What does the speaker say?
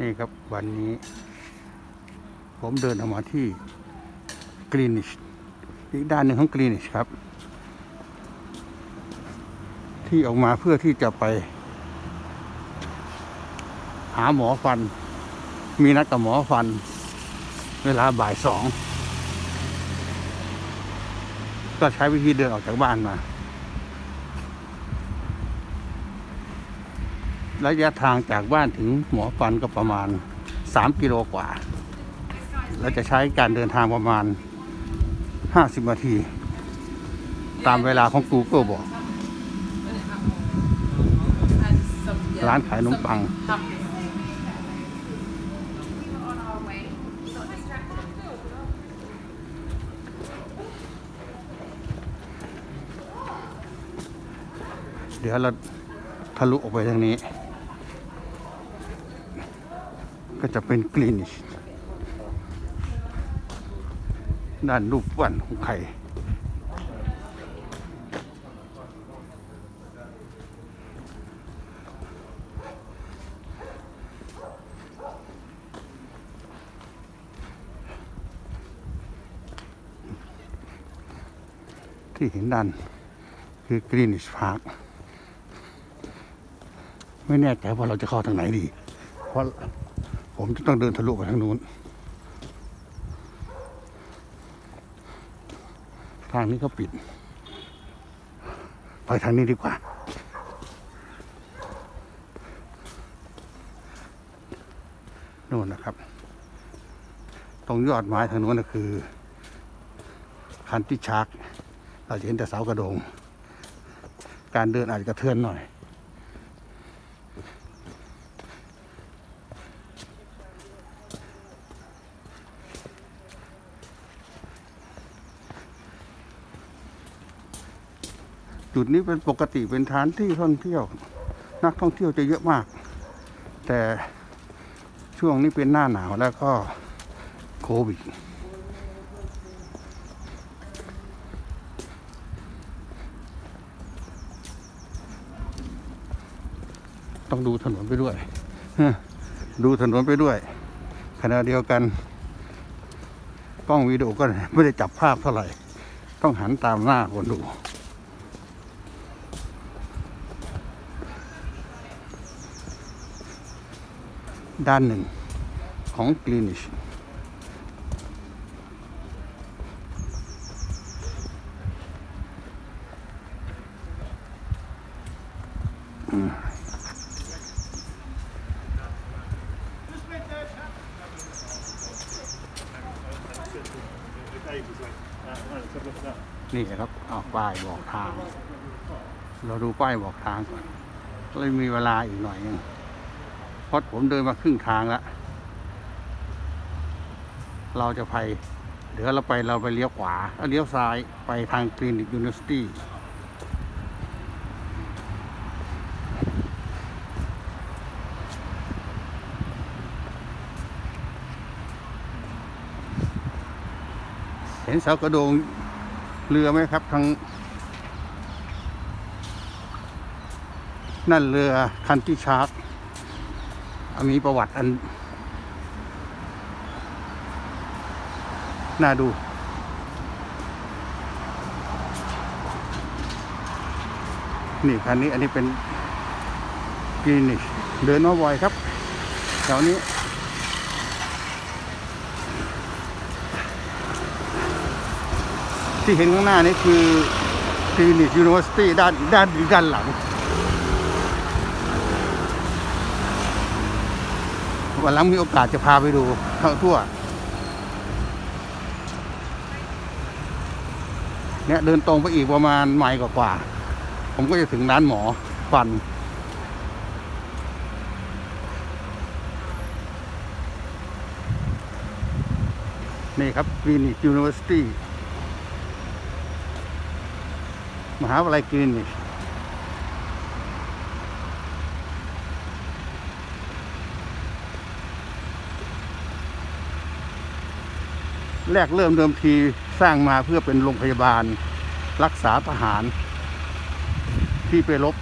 นี่ครับวันนี้ ผมเดินออกมาที่กรีนิชอีกด้านหนึ่งของกรีนิชครับ ที่ออกมาเพื่อที่จะไป หาหมอฟัน มีนัดกับหมอฟัน เวลาบ่ายสองก็ใช้วิธีเดินออกจากบ้านมา ระยะทางจากบ้านถึงหมอฟันก็ประมาณ 3 กิโลกว่า เราจะใช้การเดินทางประมาณ 50 นาที ตามเวลาของ Google บอก ร้านขายขนมปัง เดี๋ยวเราทะลุออกไปทางนี้ ก็จะเป็นกรีนิชด้านรูปวันของไข่ที่เห็นด้านคือกรีนิชพาร์คไม่แน่ใจว่าเราจะเข้าทางไหนดีเพราะ ผมจะต้องเดินทะลุไปทางนู้น ทางนี้ก็ปิด ไปทางนี้ดีกว่านู่นนะครับ ตรงยอดไม้ทางนู้นก็คือ คันที่ชาร์กเราจะเห็นแต่เสากระโดง การเดินอาจจะกระเทือนหน่อย จุดนี้เป็นปกติเป็นฐานที่ท่องเที่ยว นักท่องเที่ยวจะเยอะมาก แต่ช่วงนี้เป็นหน้าหนาวแล้วก็โควิดต้องดูถนนไปด้วย ดูถนนไปด้วยขณะเดียวกัน กล้องวิดีโอก็ไม่ได้จับภาพเท่าไหร่ ต้องหันตามหน้าคนดู ด้านหนึ่งของกรีนิชนี่ครับเอาป้ายบอกทาง เราดูป้ายบอกทางก่อนเลยมีเวลาอีกหน่อยหนึง พราะผมเดินมาครึ่งทางแล้ว เราจะไปเดี๋ยวเราไปเราไปเลี้ยวขวาเอ้ยเลี้ยวซ้ายไปทางคลินิกยูนิเวอร์ซิตี้เห็นเสากระโดงเรือไหมครับทางนั่นเรือคันที่ชาร์ก มีประวัติอัน น่าดูนี่คันนี้อันนี้เป็นกรีนิชเดินมาบ่อยครับแถวนี้ ที่เห็นข้างหน้านี่คือกรีนิชยูนิเวอร์ซิตี้ด้านด้านด้านหลัง วันหลังมีโอกาสจะพาไปดูทั้งทั่วเนี่ยเดินตรงไปอีกประมาณไมล์กว่าๆผมก็จะถึงร้านหมอฟัน นี่ครับคลินิกยูนิเวอร์ซิตี้มหาวิทยาลัยคลินิก แรกเริ่มเดิมทีสร้างมาเพื่อเป็นโรงพยาบาลรักษาทหารที่ไปรบ